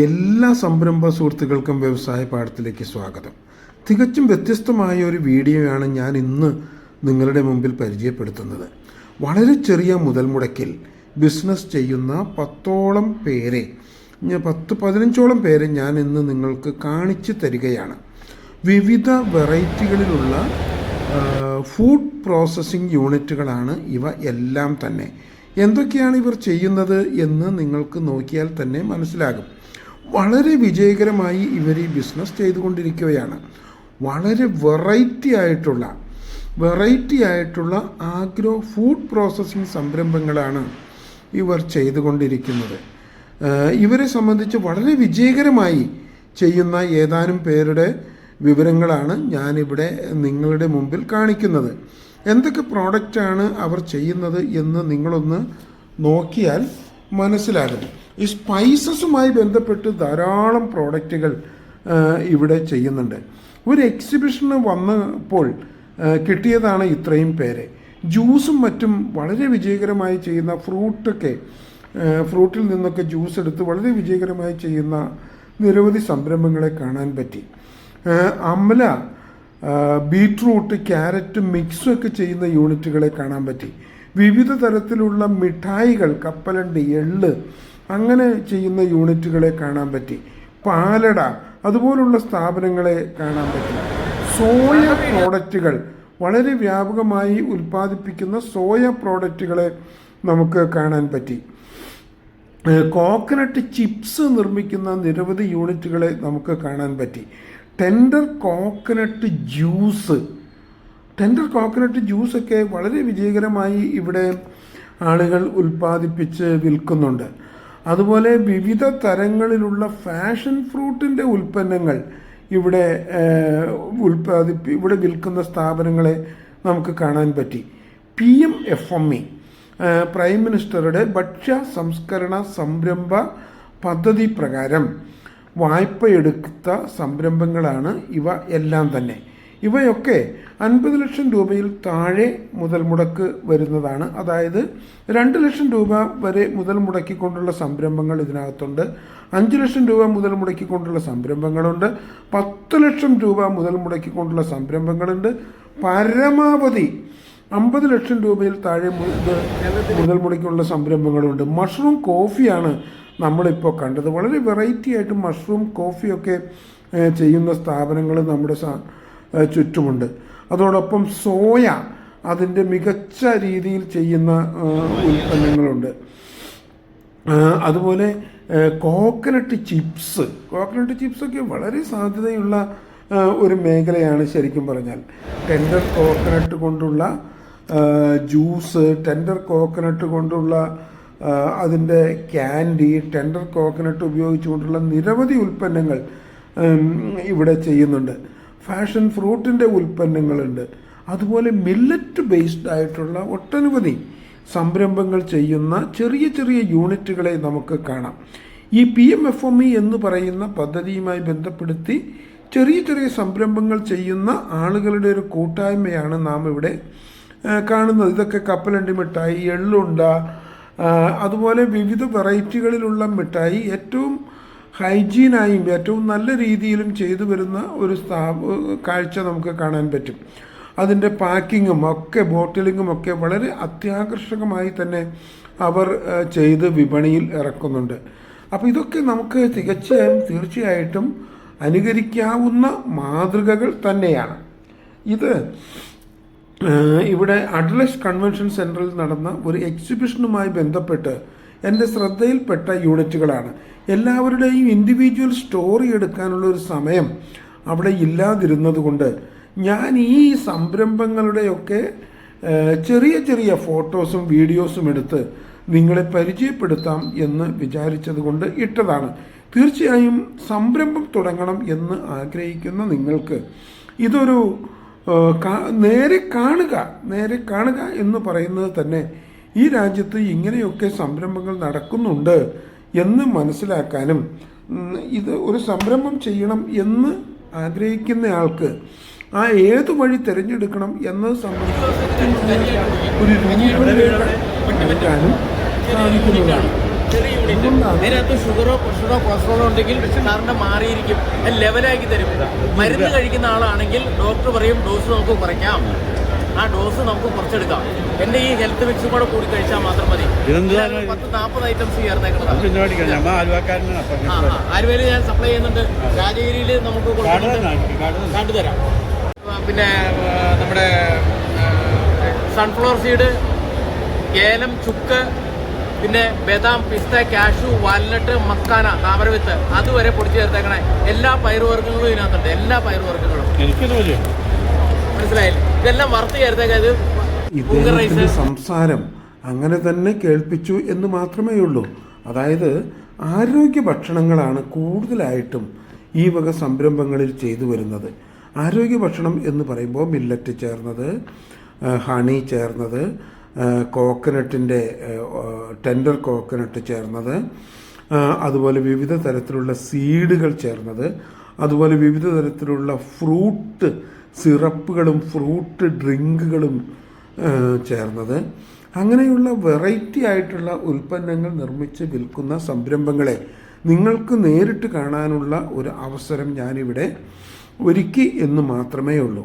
എല്ലാ സംരംഭ സുഹൃത്തുക്കൾക്കും വ്യവസായ പാഠത്തിലേക്ക് സ്വാഗതം. തികച്ചും വ്യത്യസ്തമായ ഒരു വീഡിയോയാണ് ഞാൻ ഇന്ന് നിങ്ങളുടെ മുമ്പിൽ പരിചയപ്പെടുത്തുന്നത്. വളരെ ചെറിയ മുതൽ മുടക്കിൽ ബിസിനസ് ചെയ്യുന്ന പത്തോളം പേരെ പത്ത് പതിനഞ്ചോളം പേരെ ഞാൻ ഇന്ന് നിങ്ങൾക്ക് കാണിച്ചു തരികയാണ്. വിവിധ വെറൈറ്റികളിലുള്ള ഫുഡ് പ്രോസസ്സിംഗ് യൂണിറ്റുകളാണ് ഇവ എല്ലാം തന്നെ. എന്തൊക്കെയാണ് ഇവർ ചെയ്യുന്നത് എന്ന് നിങ്ങൾക്ക് നോക്കിയാൽ തന്നെ മനസ്സിലാകും. വളരെ വിജയകരമായി ഇവർ ഈ ബിസിനസ് ചെയ്തുകൊണ്ടിരിക്കുകയാണ്. വളരെ വെറൈറ്റി ആയിട്ടുള്ള വെറൈറ്റി ആയിട്ടുള്ള ആഗ്രോ ഫുഡ് പ്രോസസ്സിംഗ് സംരംഭങ്ങളാണ് ഇവർ ചെയ്തുകൊണ്ടിരിക്കുന്നത്. ഇവരെ സംബന്ധിച്ച് വളരെ വിജയകരമായി ചെയ്യുന്ന ഏതാനും പേരുടെ വിവരങ്ങളാണ് ഞാനിവിടെ നിങ്ങളുടെ മുമ്പിൽ കാണിക്കുന്നത്. എന്തൊക്കെ പ്രോഡക്റ്റാണ് അവർ ചെയ്യുന്നത് എന്ന് നിങ്ങളൊന്ന് നോക്കിയാൽ മനസ്സിലാകും. ഈ സ്പൈസസുമായി ബന്ധപ്പെട്ട് ധാരാളം പ്രോഡക്റ്റുകൾ ഇവിടെ ചെയ്യുന്നുണ്ട്. ഒരു എക്സിബിഷന് വന്നപ്പോൾ കിട്ടിയതാണ് ഇത്രയും പേരെ. ജ്യൂസും മറ്റും വളരെ വിജയകരമായി ചെയ്യുന്ന ഫ്രൂട്ടൊക്കെ ഫ്രൂട്ടിൽ നിന്നൊക്കെ ജ്യൂസ് എടുത്ത് വളരെ വിജയകരമായി ചെയ്യുന്ന നിരവധി സംരംഭങ്ങളെ കാണാൻ പറ്റി. അമല ബീട്രൂട്ട് ക്യാരറ്റ് മിക്സും ഒക്കെ ചെയ്യുന്ന യൂണിറ്റുകളെ കാണാൻ പറ്റി. വിവിധ തരത്തിലുള്ള മിഠായികൾ കപ്പലണ്ടി എള്ള് അങ്ങനെ ചെയ്യുന്ന യൂണിറ്റുകളെ കാണാൻ പറ്റി. പാലട അതുപോലുള്ള സ്ഥാപനങ്ങളെ കാണാൻ പറ്റി. സോയ പ്രോഡക്റ്റുകൾ വളരെ വ്യാപകമായി ഉൽപ്പാദിപ്പിക്കുന്ന സോയ പ്രോഡക്റ്റുകളെ നമുക്ക് കാണാൻ പറ്റി. കോക്കനട്ട് ചിപ്സ് നിർമ്മിക്കുന്ന നിരവധി യൂണിറ്റുകളെ നമുക്ക് കാണാൻ പറ്റി. Tender coconut juice. Tender coconut ജ്യൂസൊക്കെ വളരെ വിജയകരമായി ഇവിടെ ആളുകൾ ഉൽപ്പാദിപ്പിച്ച് വിൽക്കുന്നുണ്ട്. അതുപോലെ വിവിധ തരങ്ങളിലുള്ള ഫാഷൻ ഫ്രൂട്ടിന്റെ ഉൽപ്പന്നങ്ങൾ ഇവിടെ ഉൽപ്പാദിപ്പി ഇവിടെ വിൽക്കുന്ന സ്ഥാപനങ്ങളെ നമുക്ക് കാണാൻ പറ്റി. P M F M E prime മിനിസ്റ്ററുടെ ഭക്ഷ്യ സംസ്കരണ സംരംഭ പദ്ധതി പ്രകാരം വായ്പയെടുത്ത സംരംഭങ്ങളാണ് ഇവ എല്ലാം തന്നെ. ഇവയൊക്കെ അൻപത് ലക്ഷം രൂപയിൽ താഴെ മുതൽ മുടക്ക് വരുന്നതാണ്. അതായത് രണ്ട് ലക്ഷം രൂപ വരെ മുതൽ മുടക്കിക്കൊണ്ടുള്ള സംരംഭങ്ങൾ ഇതിനകത്തുണ്ട്. അഞ്ച് ലക്ഷം രൂപ മുതൽ മുടക്കിക്കൊണ്ടുള്ള സംരംഭങ്ങളുണ്ട്. പത്ത് ലക്ഷം രൂപ മുതൽ മുടക്കിക്കൊണ്ടുള്ള സംരംഭങ്ങളുണ്ട്. പരമാവധി അമ്പത് ലക്ഷം രൂപയിൽ താഴെ മുതൽ മുടക്കിയുള്ള സംരംഭങ്ങളുണ്ട്. മഷ്റൂം കോഫിയാണ് നമ്മളിപ്പോൾ കണ്ടത്. വളരെ വെറൈറ്റി ആയിട്ട് മഷ്റൂം കോഫിയൊക്കെ ചെയ്യുന്ന സ്ഥാപനങ്ങൾ നമ്മുടെ ചുറ്റുമുണ്ട്. അതോടൊപ്പം സോയ അതിന്റെ മികച്ച രീതിയിൽ ചെയ്യുന്ന ഉൽപ്പന്നങ്ങളുണ്ട്. അതുപോലെ കോക്കനട്ട് ചിപ്സ്. കോക്കനട്ട് ചിപ്സൊക്കെ വളരെ സാധ്യതയുള്ള ഒരു മേഖലയാണ് ശരിക്കും പറഞ്ഞാൽ. ടെൻഡർ കോക്കനട്ട് കൊണ്ടുള്ള ജ്യൂസ് ടെൻഡർ കോക്കനട്ട് കൊണ്ടുള്ള അതിന്റെ ക്യാൻഡി ടെൻഡർ കോക്കനട്ട് ഉപയോഗിച്ചുകൊണ്ടുള്ള നിരവധി ഉൽപ്പന്നങ്ങൾ ഇവിടെ ചെയ്യുന്നുണ്ട്. ഫാഷൻ ഫ്രൂട്ടിന്റെ ഉൽപ്പന്നങ്ങളുണ്ട്. അതുപോലെ മില്ലറ്റ് ബേസ്ഡ് ആയിട്ടുള്ള ഒട്ടനവധി സംരംഭങ്ങൾ ചെയ്യുന്ന ചെറിയ ചെറിയ യൂണിറ്റുകളെ നമുക്ക് കാണാം. ഈ P M F M E എന്ന് പറയുന്ന പദ്ധതിയുമായി ബന്ധപ്പെടുത്തി ചെറിയ ചെറിയ സംരംഭങ്ങൾ ചെയ്യുന്ന ആളുകളുടെ ഒരു കൂട്ടായ്മയാണ് നാം ഇവിടെ കാണുന്നത്. ഇതൊക്കെ കപ്പലണ്ടി മിഠായി എള്ളുണ്ട അതുപോലെ വിവിധ വെറൈറ്റികളിലുള്ള മിഠായി ഏറ്റവും ഹൈജീനായും ഏറ്റവും നല്ല രീതിയിലും ചെയ്തു വരുന്ന ഒരു സ്ഥാപ കാഴ്ച നമുക്ക് കാണാൻ പറ്റും. അതിന്റെ പാക്കിങ്ങും ഒക്കെ ബോട്ടിലിങ്ങും ഒക്കെ വളരെ അത്യാകർഷകമായി തന്നെ അവർ ചെയ്ത് വിപണിയിൽ ഇറക്കുന്നുണ്ട്. അപ്പോൾ ഇതൊക്കെ നമുക്ക് തികച്ചും തീർച്ചയായിട്ടും അനുകരിക്കാവുന്ന മാതൃകകൾ തന്നെയാണ്. ഇത് ഇവിടെ അഡ്ലസ് കൺവെൻഷൻ സെന്ററിൽ നടന്ന ഒരു എക്സിബിഷനുമായി ബന്ധപ്പെട്ട് എന്റെ ശ്രദ്ധയിൽപ്പെട്ട യൂണിറ്റുകളാണ്. എല്ലാവരുടെയും ഇൻഡിവിജ്വൽ സ്റ്റോറി എടുക്കാനുള്ള ഒരു സമയം അവിടെ ഇല്ലാതിരുന്നത് കൊണ്ട് ഞാൻ ഈ സംരംഭങ്ങളുടെയൊക്കെ ചെറിയ ചെറിയ ഫോട്ടോസും വീഡിയോസും എടുത്ത് നിങ്ങളെ പരിചയപ്പെടുത്താം എന്ന് വിചാരിച്ചത് കൊണ്ട് ഇട്ടതാണ്. തീർച്ചയായും സംരംഭം തുടങ്ങണം എന്ന് ആഗ്രഹിക്കുന്ന നിങ്ങൾക്ക് ഇതൊരു നേരെ കാണുക നേരെ കാണുക എന്ന് പറയുന്നത് തന്നെ ഈ രാജ്യത്ത് ഇങ്ങനെയൊക്കെ സംരംഭങ്ങൾ നടക്കുന്നുണ്ട് എന്ന് മനസ്സിലാക്കാനും ഇത് ഒരു സംരംഭം ചെയ്യണം എന്ന് ആഗ്രഹിക്കുന്ന ആൾക്ക് ആ ഏത് വഴി തിരഞ്ഞെടുക്കണം എന്നത് സംബന്ധിച്ച് ഒരു നൽകാനും സാധിക്കുന്നതാണ്. അതിനകത്ത് ഷുഗറോ പ്രഷറോ കൊളസ്ട്രോളോ ഉണ്ടെങ്കിൽ സാറിന്റെ മാറിയിരിക്കും ലെവലാക്കി തരും. മരുന്ന് കഴിക്കുന്ന ആളാണെങ്കിൽ ഡോക്ടർ പറയും ഡോസ് നമുക്ക് കുറയ്ക്കാം. ആ ഡോസ് നമുക്ക് കുറച്ചെടുക്കാം. എന്റെ ഈ ഹെൽത്ത് മിക്സും കൂടെ കൂടി കഴിച്ചാൽ മാത്രം മതി? പത്ത് നാൽപ്പത് ഐറ്റംസ് ആ ആലുവയിൽ ഞാൻ സപ്ലൈ ചെയ്യുന്നുണ്ട്. രാജഗിരിയിൽ നമുക്ക് കണ്ടുതരാം പിന്നെ നമ്മുടെ സൺഫ്ലവർ സീഡ് ഏലം ചുക്ക് പിന്നെ ബദാം പിസ്ത കാഷു വാൽനട്ട് മക്കാന താമരവിത്ത്. അതുവരെ പൊടിച്ചു ചേർത്തേക്കണേ. എല്ലാ പയറുവർഗങ്ങളും ഇതിനകത്തുണ്ട്. എല്ലാ പയറുവർഗങ്ങളും. മനസ്സിലായില്ലേ? ഇതെല്ലാം വറുത്ത് ചേർത്തേക്കത് സംസാരം അങ്ങനെ തന്നെ കേൾപ്പിച്ചു എന്ന് മാത്രമേ ഉള്ളൂ. അതായത് ആരോഗ്യ ഭക്ഷണങ്ങളാണ് കൂടുതലായിട്ടും ഈ വക സംരംഭങ്ങളിൽ ചെയ്തു വരുന്നത്. ആരോഗ്യ ഭക്ഷണം എന്ന് പറയുമ്പോൾ മില്ലറ്റ് ചേർന്നത് ഹണി ചേർന്നത് കോക്കനട്ടിന്റെ ടെൻഡർ കോക്കനട്ട് ചേർന്നത് അതുപോലെ വിവിധ തരത്തിലുള്ള സീഡുകൾ ചേർന്നത് അതുപോലെ വിവിധ തരത്തിലുള്ള ഫ്രൂട്ട് സിറപ്പുകളും ഫ്രൂട്ട് ഡ്രിങ്കുകളും ചേർന്നത്. അങ്ങനെയുള്ള വെറൈറ്റി ആയിട്ടുള്ള ഉൽപ്പന്നങ്ങൾ നിർമ്മിച്ച് വിൽക്കുന്ന സംരംഭങ്ങളെ നിങ്ങൾക്ക് നേരിട്ട് കാണാനുള്ള ഒരു അവസരം ഞാനിവിടെ ഒരുക്കി എന്ന് മാത്രമേ ഉള്ളൂ.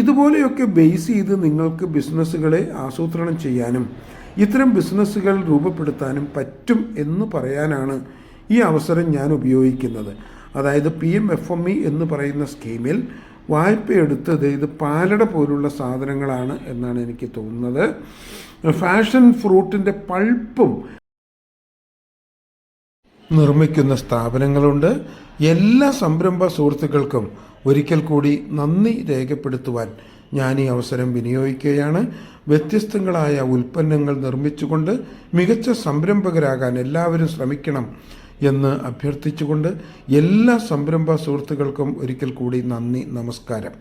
ഇതുപോലെയൊക്കെ ബേസ് ചെയ്ത് നിങ്ങൾക്ക് ബിസിനസ്സുകളെ ആസൂത്രണം ചെയ്യാനും ഇത്തരം ബിസിനസ്സുകൾ രൂപപ്പെടുത്താനും പറ്റും എന്ന് പറയാനാണ് ഈ അവസരം ഞാൻ ഉപയോഗിക്കുന്നത്. അതായത് P M F M E എന്ന് പറയുന്ന സ്കീമിൽ വായ്പ എടുത്തത് ഇത് പാലട പോലുള്ള സാധനങ്ങളാണ് എന്നാണ് എനിക്ക് തോന്നുന്നത്. ഫാഷൻ ഫ്രൂട്ടിന്റെ പൾപ്പും നിർമ്മിക്കുന്ന സ്ഥാപനങ്ങളുണ്ട്. എല്ലാ സംരംഭ സുഹൃത്തുക്കൾക്കും ഒരിക്കൽ കൂടി നന്ദി രേഖപ്പെടുത്തുവാൻ ഞാൻ ഈ അവസരം വിനിയോഗിക്കുകയാണ്. വ്യത്യസ്തങ്ങളായ ഉൽപ്പന്നങ്ങൾ നിർമ്മിച്ചുകൊണ്ട് മികച്ച സംരംഭകരാകാൻ എല്ലാവരും ശ്രമിക്കണം എന്ന് അഭ്യർത്ഥിച്ചുകൊണ്ട് എല്ലാ സംരംഭ സുഹൃത്തുക്കൾക്കും ഒരിക്കൽ കൂടി നന്ദി നമസ്കാരം.